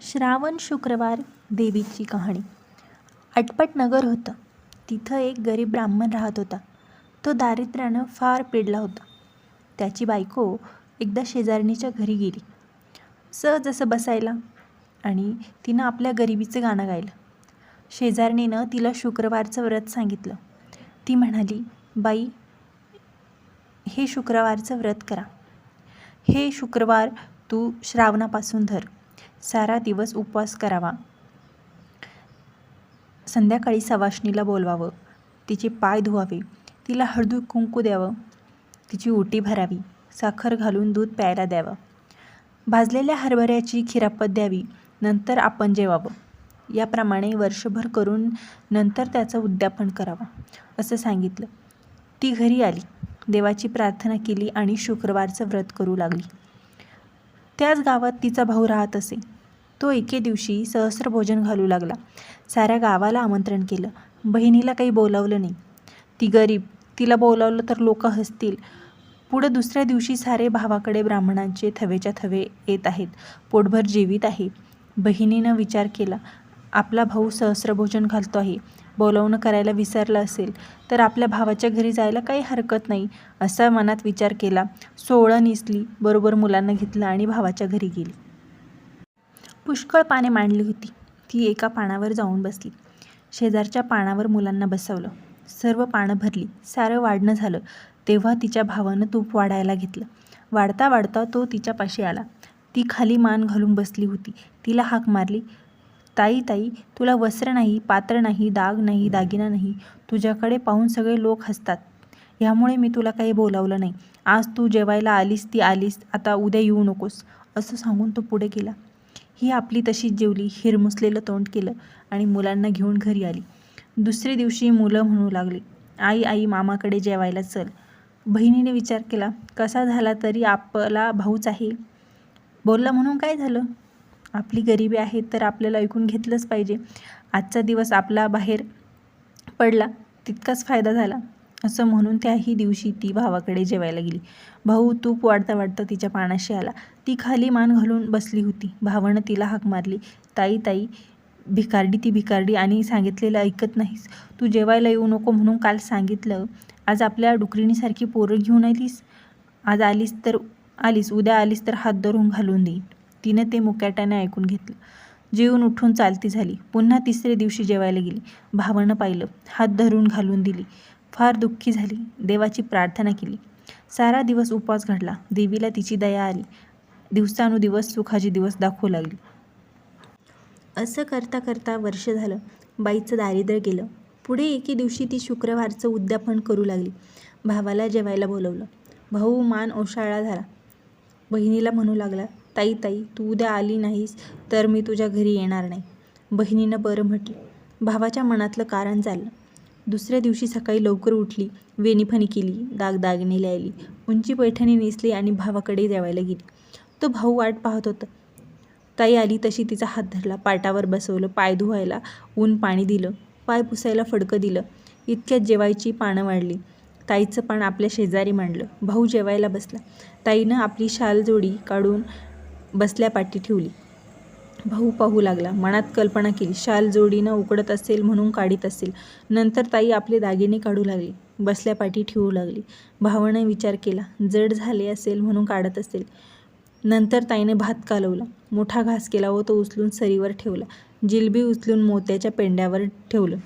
श्रावण शुक्रवार देवीची कहाणी. अटपट नगर होतं. तिथं एक गरीब ब्राह्मण राहत होता. तो दारिद्र्यानं फार पिडला होता. त्याची बायको एकदा शेजारणीच्या घरी गेली. सहज असं बसायला आणि तिनं आपल्या गरिबीचं गाणं गायलं. शेजारणीनं तिला शुक्रवारचं व्रत सांगितलं. ती म्हणाली बाई हे शुक्रवारचं व्रत करा. हे शुक्रवार तू श्रावणापासून धर. सारा दिवस उपवास करावा. संध्याकाळी सवाष्णीला बोलवावं. तिचे पाय धुवावे. तिला हळदू कुंकू द्यावं. तिची ओटी भरावी. साखर घालून दूध प्यायला द्यावं. भाजलेल्या हरभऱ्याची खिरापत द्यावी. नंतर आपण जेवावं. याप्रमाणे वर्षभर करून नंतर त्याचं उद्यापन करावं असं सांगितलं. ती घरी आली. देवाची प्रार्थना केली आणि शुक्रवारचं व्रत करू लागली. त्याच गावात तिचा भाऊ राहत असे. तो एके दिवशी सहस्र भोजन घालू लागला. साऱ्या गावाला आमंत्रण केलं. बहिणीला काही बोलावलं नाही. ती गरीब तिला बोलावलं तर लोक हसतील. पुढं दुसऱ्या दिवशी सारे भावाकडे ब्राह्मणांचे थवेच्या थवे येत आहेत. पोटभर जीवित आहे. बहिणीनं विचार केला. आपला भाऊ सहस्रभोजन घालतो आहे बोलावणं करायला विसरलं असेल तर आपल्या भावाच्या घरी जायला काही हरकत नाही असा मनात विचार केला. सोळं निसली बरोबर मुलांना घेतलं आणि भावाच्या घरी गेली. पुष्कळ पाने मांडली होती. ती एका पानावर जाऊन बसली. शेजारच्या पानावर मुलांना बसवलं. सर्व पानं भरली. सारं वाढणं झालं. तेव्हा तिच्या भावानं तूप वाढायला घेतलं. वाढता वाढता तो तिच्यापाशी आला. ती खाली मान घालून बसली होती. तिला हाक मारली. ताई ताई तुला वस्त्र नाही पात्र नाही दाग नाही दागिना नाही. तुझ्याकडे पाहून सगळे लोक हसतात. ह्यामुळे मी तुला काही बोलावलं नाही. आज तू जेवायला आलीस ती आलीस. आता उद्या येऊ नकोस. असं सांगून तो पुढे गेला. ही आपली तशीच जेवली. हिरमुसलेलं तोंड केलं आणि मुलांना घेऊन घरी आली. दुसरे दिवशी मुलं म्हणू लागली आई आई मामाकडे जेवायला चल. बहिणीने विचार केला कसा झाला तरी आपला भाऊच आहे? बोलला म्हणून काय झालं? आपली गरिबी आहे तर आपल्याला ऐकून घेतलंच पाहिजे. आजचा दिवस आपला बाहेर पडला तितकाच फायदा झाला असं म्हणून त्याही दिवशी ती भावाकडे जेवायला गेली. भाऊ तूप वाढता वाढता तिच्या पानाशी आला. ती खाली मान घालून बसली होती. भावानं तिला हाक मारली. ताई ताई भिकारडी ती भिकारडी आणि सांगितलेलं ऐकत नाहीस. तू जेवायला येऊ नको म्हणून काल सांगितलं. आज आपल्या डुकरीणीसारखी पोरं घेऊन आलीस. आज आलीस तर आलीस. उद्या आलीस तर हात धरून घालून देईन. तिनं ते मुक्याट्याने ऐकून घेतलं. जेवून उठून चालती झाली. पुन्हा तिसरे दिवशी जेवायला गेली. भावानं पाहिलं. हात धरून घालून दिली. फार दुःखी झाली. देवाची प्रार्थना केली. सारा दिवस उपवास घडला. देवीला तिची दया आली. दिवसानुदिवस सुखाचे दिवस दाखवू लागली. असं करता करता वर्ष झालं. बाईचं दारिद्र्य गेलं. पुढे एके दिवशी ती शुक्रवारचं उद्यापन करू लागली. भावाला जेवायला बोलवलं. भाऊ मान ओशाळा झाला बहिणीला म्हणू लागला ताई ताई तू उद्या आली नाहीस तर मी तुझ्या घरी येणार नाही. बहिणीनं बरं म्हटलं. भावाच्या मनातलं कारण चाललं दुसऱ्या दिवशी सकाळी लवकर उठली वेणीफणी केली दागदागिने लिहिली उंची पैठणी नेसली आणि भावाकडे जेवायला गेली. तो भाऊ वाट पाहत होता. ताई आली तशी तिचा हात धरला पाटावर बसवलं पाय धुवायला ऊन पाणी दिलं पाय पुसायला फडकं दिलं. इतक्यात जेवायची पानं वाढली. ताईचं पान आपल्या शेजारी मांडलं. भाऊ जेवायला बसला. ताईनं आपली शाल जोडी काढून बसल्या पाठी ठेवली. भाऊ पाहू लागला. मनात कल्पना केली. शाल जोडीनं उकडत असेल म्हणून काढीत असेल. नंतर ताई आपले दागिने काढू लागली. बसल्या पाठी ठेवू लागली. भावानं विचार केला. जड झाले असेल म्हणून काढत असेल. नंतर ताईने भात कालवला. मोठा घास केला व तो उचलून सरीवर ठेवला. जिलबी उचलून मोत्याच्या पेंड्यावर ठेवलं.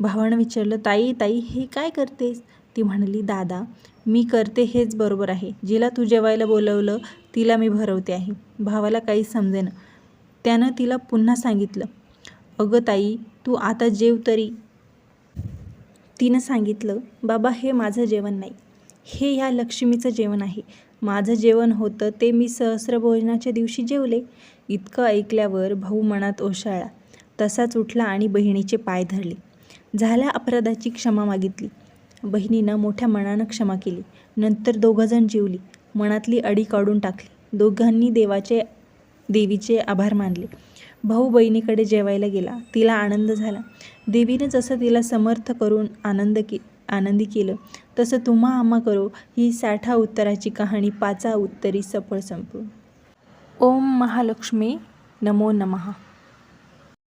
भावानं विचारलं ताई ताई हे काय करतेस? ती म्हणाली दादा मी करते हेच बरोबर आहे. जिला तू जेवायला बोलवलं तिला मी भरवते आहे. भावाला काही समजेना. त्यानं तिला पुन्हा सांगितलं अगं ताई तू आता जेव तरी. तिनं सांगितलं बाबा हे माझं जेवण नाही. हे ह्या लक्ष्मीचं जेवण आहे. माझं जेवण होतं ते मी सहस्रभोजनाच्या दिवशी जेवले. इतकं ऐकल्यावर भाऊ मनात ओशाळला. तसाच उठला आणि बहिणीचे पाय धरले. झाल्या अपराधाची क्षमा मागितली. बहिणीनं मोठ्या मनानं क्षमा केली. नंतर दोघंजण जेवली. मनातली अडी काढून टाकली. दोघांनी देवाचे देवीचे आभार मानले. भाऊ बहिणीकडे जेवायला गेला. तिला आनंद झाला. देवीने जसं तिला समर्थ करून आनंद के आनंदी केलं तसं तुम्हा आम्हा करो. ही साठा उत्तराची कहाणी पाचा उत्तरी सफळ संपू ओम महालक्ष्मी. नमो नमः.